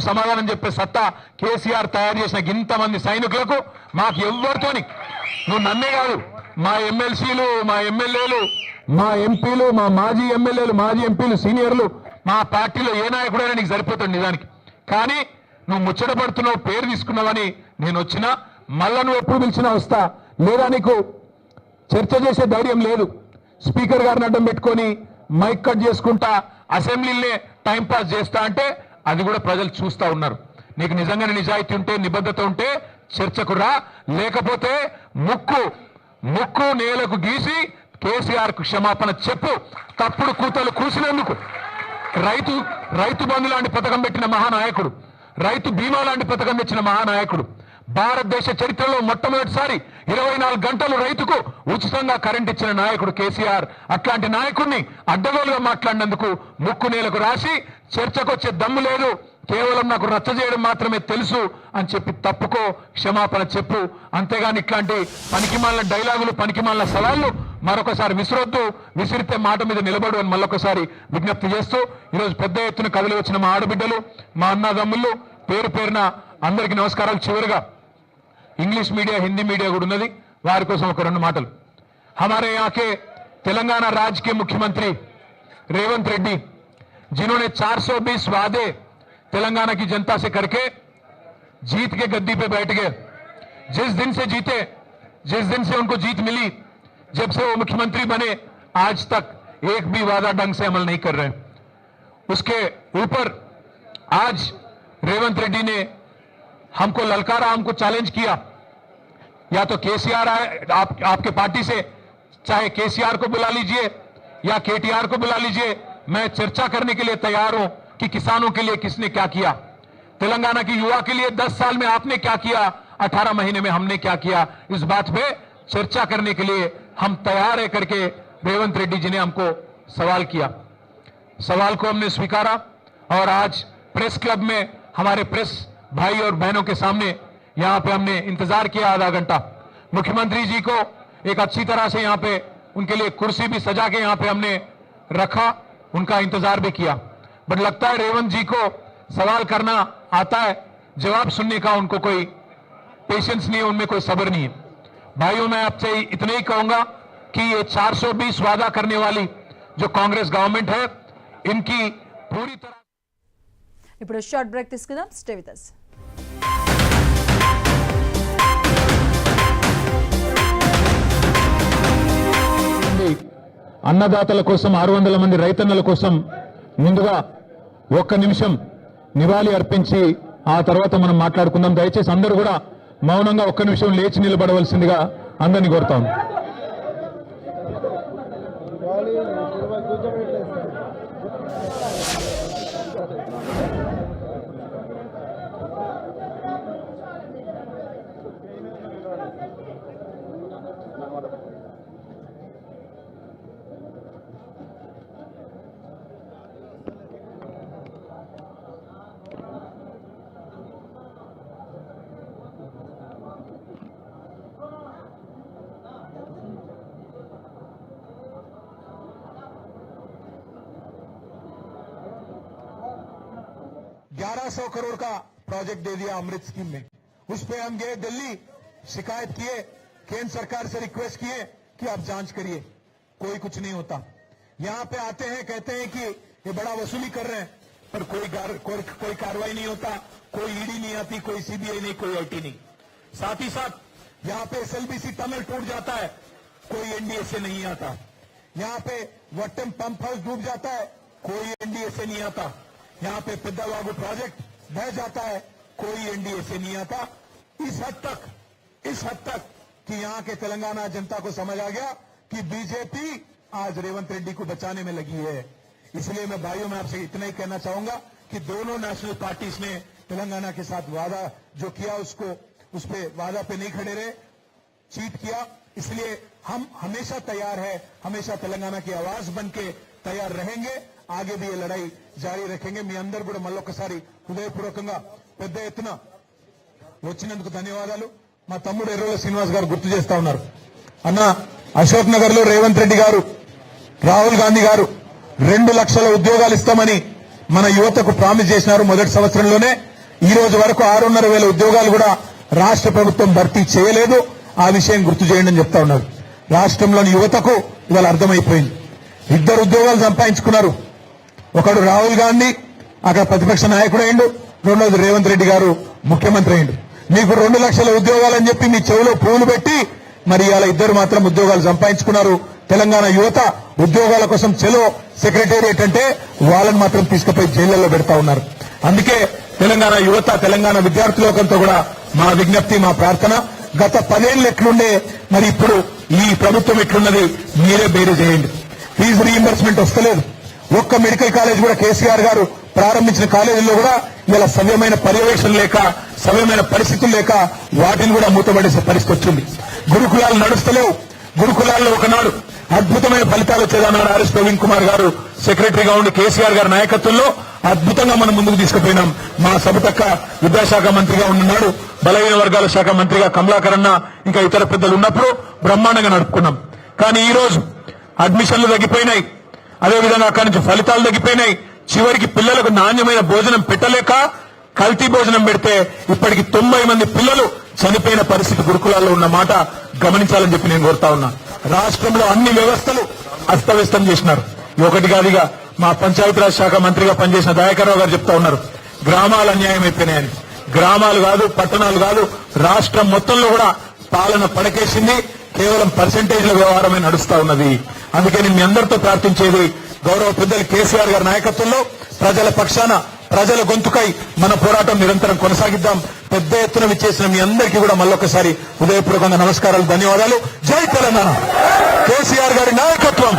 సమాధానం చెప్పే సత్తా కేసీఆర్ తయారు చేసిన ఇంతమంది సైనికులకు మాకు ఎవ్వరితోని. నువ్వు నన్నే కాదు మా ఎమ్మెల్సీలు మా ఎమ్మెల్యేలు మా ఎంపీలు మా మాజీ ఎమ్మెల్యేలు మాజీ ఎంపీలు సీనియర్లు మా పార్టీలో ఏ నాయకుడైనా నీకు సరిపోతాడు నిజానికి. కానీ నువ్వు ముచ్చటపడుతున్నావు పేరు తీసుకున్నావని నేను వచ్చినా మళ్ళా నువ్వు ఎప్పుడు పిలిచినా వస్తా. లేదా నీకు చర్చ చేసే ధైర్యం లేదు. స్పీకర్ గారిని అడ్డం పెట్టుకొని మైక్ కట్ చేసుకుంటా అసెంబ్లీలే టైం పాస్ చేస్తా అంటే అది కూడా ప్రజలు చూస్తా ఉన్నారు. నీకు నిజంగానే నిజాయితీ ఉంటే నిబద్ధత ఉంటే చర్చకు రా. లేకపోతే ముక్కు ముక్కు నేలకు గీసి కేసీఆర్కు క్షమాపణ చెప్పు. తప్పుడు కూతలు కూసినందుకు. రైతు రైతు బంధు లాంటి పథకం పెట్టిన మహానాయకుడు. రైతు బీమా లాంటి పథకం తెచ్చిన మహానాయకుడు. భారతదేశ చరిత్రలో మొట్టమొదటిసారి ఇరవై నాలుగు గంటలు రైతుకు ఉచితంగా కరెంట్ ఇచ్చిన నాయకుడు కేసీఆర్. అట్లాంటి నాయకుడిని అడ్డగోలుగా మాట్లాడినందుకు ముక్కు నేలకు రాసి చర్చకొచ్చే దమ్ము లేదు. కేవలం నాకు రచ్చ చేయడం మాత్రమే తెలుసు అని చెప్పి తప్పుకో క్షమాపణ చెప్పు. అంతేగాని ఇట్లాంటి పనికిమాలిన డైలాగులు పనికిమాలిన సవాళ్ళు మరొకసారి విసిరొద్దు. విసిరితే మాట మీద నిలబడు అని మళ్ళొకసారి విజ్ఞప్తి చేస్తూ ఈరోజు పెద్ద ఎత్తున కదిలి వచ్చిన మా ఆడబిడ్డలు మా అన్నదమ్ముళ్ళు పేరు పేరున అందరికీ నమస్కారాలు. చివరిగా ఇంగ్లీష్ మీడియా హిందీ మీడియా కూడా ఉన్నది. వారి కోసం ఒక రెండు మాటలు. హమారే ఆకే తెలంగాణ రాజకీయ ముఖ్యమంత్రి రేవంత్ రెడ్డి जिन्होंने 420 वादे तेलंगाना की जनता से करके जीत के गद्दी पे बैठ गए। जिस दिन से जीते, जिस दिन से उनको जीत मिली, जब से वो मुख्यमंत्री बने, आज तक एक भी वादा ढंग से अमल नहीं कर रहे। उसके ऊपर आज रेवंत रेड्डी ने हमको ललकारा, हमको चैलेंज किया। या तो केसीआर आए, आप, आपके पार्टी से, चाहे केसीआर को बुला लीजिए या केटीआर को बुला लीजिए मैं चर्चा करने के लिए तैयार हूँ कि किसानों के लिए किसने क्या किया। तेलंगाना की युवा के लिए 10 साल में आपने क्या किया 18 महीने में हमने क्या किया। इस बात पे चर्चा करने के लिए हम तैयार है करके रेवंत रेड्डी जी ने हमको सवाल किया। सवाल को हमने स्वीकारा और आज प्रेस क्लब में हमारे प्रेस भाई और बहनों के सामने यहाँ पे हमने इंतज़ार किया आधा घंटा। मुख्यमंत्री जी को एक अच्छी तरह से यहाँ पे उनके लिए कुर्सी भी सजा के यहाँ पे हमने रखा। उनका इंतजार भी किया बट लगता है रेवंत जी को सवाल करना आता है जवाब सुनने का उनको कोई पेशेंस नहीं है उनमें कोई सब्र नहीं है भाइयों मैं आपसे इतना ही कहूंगा कि ये 420 वादा करने वाली जो कांग्रेस गवर्नमेंट है इनकी पूरी तरह ఇప్పుడు షార్ట్ బ్రేక్ తీసుకుందాం స్టే విత్ us అన్నదాతల కోసం ఆరు వందల మంది రైతన్నల కోసం ముందుగా ఒక్క నిమిషం నివాళి అర్పించి ఆ తర్వాత మనం మాట్లాడుకుందాం. దయచేసి అందరూ కూడా మౌనంగా ఒక్క నిమిషం లేచి నిలబడవలసిందిగా అందరినీ కోరుతాం. ग्यारह सौ करोड़ का प्रोजेक्ट दे दिया अमृत स्कीम में। उस पर हम गए दिल्ली शिकायत किए केंद्र सरकार से रिक्वेस्ट किए कि आप जाँच करिए कोई कुछ नहीं होता। यहाँ पे आते हैं कहते हैं कि ये बड़ा वसूली कर रहे हैं पर कोई कोई, कोई कार्रवाई नहीं होता कोई ईडी नहीं आती कोई सीबीआई नहीं कोई आईटी नहीं। साथ ही साथ यहाँ पे एसएलबीसी टनल टूट जाता है कोई एनडीए से नहीं आता। यहाँ पे वट्टम पंप हाउस डूब जाता है कोई एनडीए से नहीं आता। यहाँ पे पिद्दाबाबू प्रोजेक्ट बह जाता है। कोई एनडीए से नहीं आता। इस हद तक, इस हद तक कि यहाँ के तेलंगाना जनता को समझ आ गया कि बीजेपी आज रेवंत रेड्डी को बचाने में लगी है। इसलिए मैं भाइयों, में आपसे इतना ही कहना चाहूँगा कि दोनों नेशनल पार्टीज़ ने तेलंगाना के साथ वादा जो किया, उसको, उस पर वादा पे नहीं खड़े रहे चीट किया। इसलिए हम हमेशा तैयार है, हमेशा तेलंगाना की आवाज़ बन के तैयार रहेंगे। ఆగే भी ये लड़ाई जारी रखेंगे మీ అందరు కూడా మళ్ళొకసారి హృదయపూర్వకంగా పెద్ద ఎత్తున వచ్చినందుకు ధన్యవాదాలు మా తమ్ముడు ఎర్రోల శ్రీనివాస్ గారు గుర్తు చేస్తా ఉన్నారు అన్న అశోక్ నగర్ లో రేవంత్ రెడ్డి గారు రాహుల్ గాంధీ గారు రెండు లక్షల ఉద్యోగాలు ఇస్తామని మన యువతకు ప్రామిస్ చేసినారు మొదటి సంవత్సరంలోనే ఈ రోజు వరకు ఆరున్నర వేల ఉద్యోగాలు కూడా రాష్ట్ర ప్రభుత్వం భర్తీ చేయలేదు ఆ విషయం గుర్తు చేయండి అని చెప్తా ఉన్నారు రాష్ట్రంలోని యువతకు ఇవాళ అర్థమైపోయింది ఇద్దరు ఉద్యోగాలు సంపాదించుకున్నారు ఒకడు రాహుల్ గాంధీ అక్కడ ప్రతిపక్ష నాయకుడు అయిండు. రెండోది రేవంత్ రెడ్డి గారు ముఖ్యమంత్రి అయిండు. మీకు రెండు లక్షల ఉద్యోగాలని చెప్పి మీ చెవిలో పూలు పెట్టి మరి ఇలా ఇద్దరు మాత్రం ఉద్యోగాలు సంపాదించుకున్నారు. తెలంగాణ యువత ఉద్యోగాల కోసం చెలో సెక్రటేరియట్ అంటే వాళ్ళని మాత్రం తీసుకుపోయి జైళ్ళలో పెడతా ఉన్నారు. అందుకే తెలంగాణ యువత తెలంగాణ విద్యార్థులకంతా కూడా మా విజ్ఞప్తి మా ప్రార్థన. గత పదేళ్ళు ఎట్లుండే మరి ఇప్పుడు ఈ ప్రభుత్వం ఎట్లున్నది మీరే బేరు చేయండి. ఫీజు రీఎంబర్స్మెంట్ వస్తలేదు. ఒక్క మెడికల్ కాలేజ్ కూడా కేసీఆర్ గారు ప్రారంభించిన కాలేజీల్లో కూడా ఇలా సవ్యమైన పర్యవేక్షణ లేక సవ్యమైన పరిస్థితులు లేక వాటిని కూడా మూతపడేసే పరిస్థితి వచ్చింది. గురుకులాలు నడుస్తలేవు. గురుకులాల్లో ఒకనాడు అద్భుతమైన ఫలితాలు వచ్చేదన్నారు ఆర్ఎస్ ప్రవీణ్ కుమార్ గారు. సెక్రటరీగా ఉండి కేసీఆర్ గారి నాయకత్వంలో అద్భుతంగా మనం ముందుకు తీసుకుపోయినాం. మా సబతక్క విద్యాశాఖ మంత్రిగా ఉన్నాడు బలహీన వర్గాల శాఖ మంత్రిగా కమలాకరణ ఇంకా ఇతర పెద్దలు ఉన్నప్పుడు బ్రహ్మాండంగా నడుపుకున్నాం. కానీ ఈ రోజు అడ్మిషన్లు తగ్గిపోయినాయి. అదేవిధంగా అక్కడి నుంచి ఫలితాలు తగ్గిపోయినాయి. చివరికి పిల్లలకు నాణ్యమైన భోజనం పెట్టలేక కల్తీ భోజనం పెడితే ఇప్పటికి తొంభై మంది పిల్లలు చనిపోయిన పరిస్థితి గురుకులాల్లో ఉన్న మాట గమనించాలని చెప్పి నేను కోరుతా ఉన్నా. రాష్ట్రంలో అన్ని వ్యవస్థలు అస్తవ్యస్తం చేసినారు. ఒకటి కాదుగా మా పంచాయతీరాజ్ శాఖ మంత్రిగా పనిచేసిన దయాకర్ గారు చెప్తా ఉన్నారు. గ్రామాలు అన్యాయం అయిపోయినాయని. గ్రామాలు కాదు పట్టణాలు కాదు రాష్ట్రం మొత్తంలో కూడా పాలన పడకేసింది. కేవలం పర్సంటేజ్ల వ్యవహారమే నడుస్తా ఉన్నది. అందుకని మీ అందరితో ప్రార్థించేది గౌరవ పెద్దలు కేసీఆర్ గారి నాయకత్వంలో ప్రజల పక్షాన ప్రజల గొంతుకై మన పోరాటం నిరంతరం కొనసాగిద్దాం. పెద్ద ఎత్తున విచ్చేసిన మీ అందరికీ కూడా మళ్ళొకసారి హృదయపూర్వకంగా నమస్కారాలు ధన్యవాదాలు. జై తెలంగాణ. కేసీఆర్ గారి నాయకత్వం.